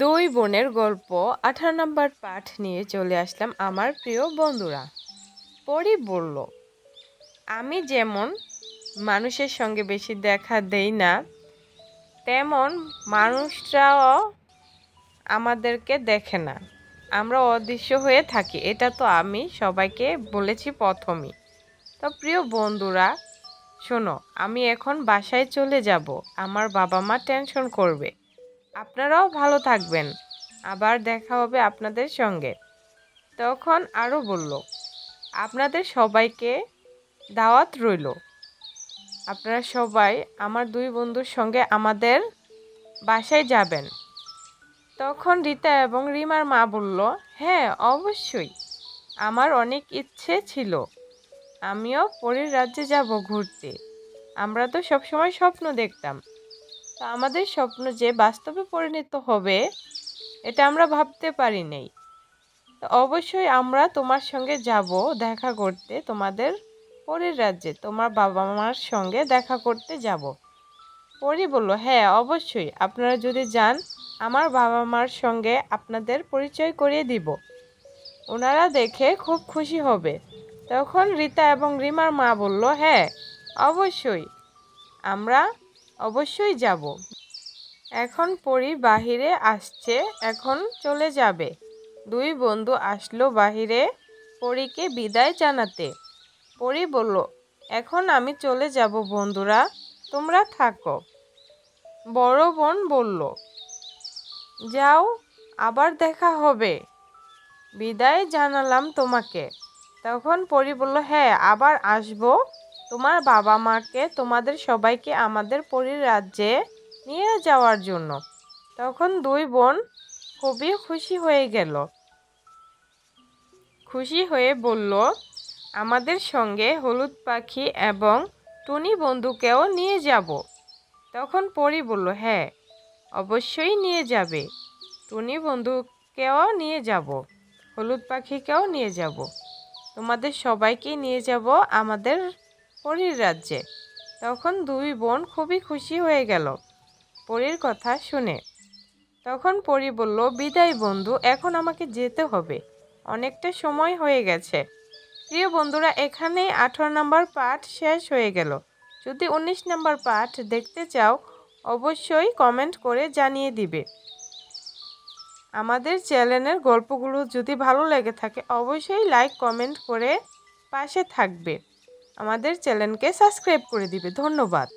দুই বোনের গল্প আঠারো নম্বর পাঠ নিয়ে চলে আসলাম আমার প্রিয় বন্ধুরা। পরি বলল, আমি যেমন মানুষের সঙ্গে বেশি দেখা দেই না, তেমন মানুষরাও আমাদেরকে দেখে না। আমরা অদৃশ্য হয়ে থাকি, এটা তো আমি সবাইকে বলেছি প্রথমই। তো প্রিয় বন্ধুরা, শোনো, আমি এখন বাসায় চলে যাব। আমার বাবা মা টেনশন করবে। আপনারাও ভালো থাকবেন। আবার দেখা হবে আপনাদের সঙ্গে। তখন আরও বলল, আপনাদের সবাইকে দাওয়াত রইল। আপনারা সবাই আমার দুই বন্ধুর সঙ্গে আমাদের বাসায় যাবেন। তখন রীতা এবং রিমার মা বলল হ্যাঁ অবশ্যই। আমার অনেক ইচ্ছে ছিল। আমিও পরের রাজ্যে যাব ঘুরতে। আমরা তো সবসময় স্বপ্ন দেখতাম। তো আমাদের স্বপ্ন যে বাস্তবে পরিণত হবে, এটা আমরা ভাবতে পারি নাই তো অবশ্যই আমরা তোমার সঙ্গে যাব দেখা করতে, তোমাদের পরের রাজ্যে, তোমার বাবা মার সঙ্গে দেখা করতে যাব। পরি বলল হ্যাঁ অবশ্যই। আপনারা যদি যান, আমার বাবা মার সঙ্গে আপনাদের পরিচয় করিয়ে দিব। ওনারা দেখে খুব খুশি হবে। তখন রীতা এবং রিমার মা বলল হ্যাঁ অবশ্যই। আমরা অবশ্যই যাব। এখন পরি বাহিরে আসছে, এখন চলে যাবে। দুই বন্ধু আসলো বাহিরে পরীকে বিদায় জানাতে। পরি বলল, এখন আমি চলে যাব বন্ধুরা, তোমরা থাকো। বড় বোন বলল, যাও, আবার দেখা হবে। বিদায় জানালাম তোমাকে। তখন পরি বলল হ্যাঁ আবার আসব। তোমার বাবা মাকে তোমাদের সবাইকে আমাদের পরীর রাজ্যে নিয়ে যাওয়ার জন্য। তখন দুই বোন খুবই খুশি হয়ে গেল। খুশি হয়ে বলল, আমাদের সঙ্গে হলুদ পাখি এবং টুনি বন্ধুকেও নিয়ে যাব। তখন পরি বলল হ্যাঁ অবশ্যই নিয়ে যাবে। টুনি বন্ধুকেও নিয়ে যাব, হলুদ পাখিকেও নিয়ে যাব। তোমাদের সবাইকে নিয়ে যাব আমাদের পরীর রাজ্যে। তখন দুই বোন খুবই খুশি হয়ে গেল পরীর কথা শুনে। তখন পরি বলল, বিদায় বন্ধু, এখন আমাকে যেতে হবে। অনেকটা সময় হয়ে গেছে। প্রিয় বন্ধুরা, এখানেই আঠারো নম্বর পাঠ শেষ হয়ে গেল। যদি উনিশ নম্বর পাঠ দেখতে চাও, অবশ্যই কমেন্ট করে জানিয়ে দিবে। আমাদের চ্যানেলের গল্পগুলো যদি ভালো লেগে থাকে, অবশ্যই লাইক, কমেন্ট করে পাশে থাকবে। আমাদের চ্যানেলকে সাবস্ক্রাইব করে দিবে। ধন্যবাদ।